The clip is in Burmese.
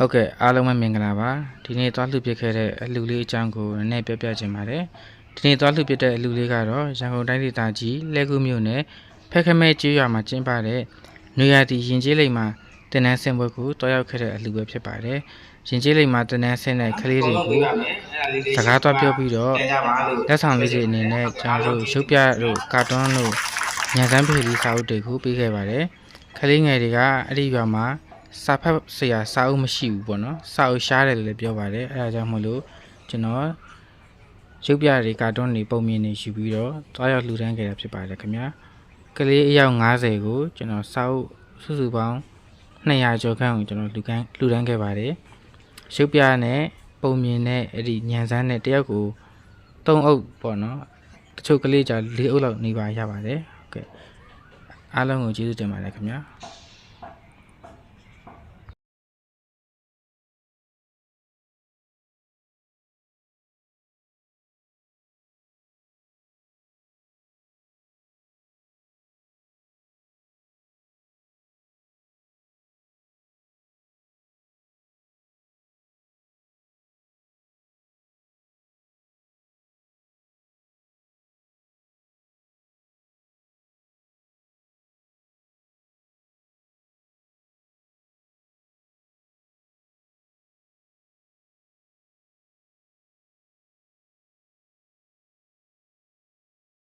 ဟုတ်ကဲ့အားလုံးပဲမင်္ဂလာပါဒီနေ့သွားလှူပစ်ခဲ့တဲ့အလူလေးအကြောင်းကိုနည်းနည်းပြောပြချင်ပါတယ်ဒီနေ့သွားလှူပစ်တဲ့အလူလေးကတော့ရန်ကုန်တိုင်းဒေသကြီးလဲကူမြို့နယ်ဖက်ခမဲကျေးရွာမှာကျင်းပတဲ့နွေရာသီရင်ကျေးလိမ်မှာတင်နန်းဆင်ပွဲကိုတွားရောက်ခဲ့တဲ့အလူပဲဖြစ်ပါတယ်ရင်ကျေးလိမ်မှာတင်နန်းဆင်တဲ့ကလေးတွေကိုစကားသွားပြောပြီးတော့လက်ဆောင်လေးတွေအနေနဲ့ကျွန်တော်တို့ရုပ်ပြတို့ကာတွန်းတို့ညစမ်းဖေလီစာအုပ်တွေကိုပေးခဲ့ပါတယ်ကလေးငယ်တွေကအဲ့ဒီရွာမှာ စာဖတ်ဆရာစာအုပ်မရှိဘူးပေါ့နော်စာအုပ်ရှားတယ်လို့လည်းပြောပါတယ်အဲဒါကြောင့်မလို့ကျွန်တော်ရုပ်ပြတွေကာတွန်းတွေပုံမြင်တွေယူပြီးတော့တွားရောက်လှူဒန်းခဲ့တာဖြစ်ပါတယ်ခင်ဗျာကလေးအယောက်90ကိုကျွန်တော်စာအုပ်စုစုပေါင်း200ကျော်ခန့်ကိုကျွန်တော်လှူဒန်းလှူဒန်းခဲ့ပါတယ်ရုပ်ပြနဲ့ပုံမြင်နဲ့အဲ့ဒီညံစမ်းနဲ့တယောက်ကို3အုပ်ပေါ့နော်တချို့ကလေးじゃ4အုပ်လောက်နေပါရပါတယ်ဟုတ်ကဲ့အားလုံးကိုကျေးဇူးတင်ပါတယ်ခင်ဗျာ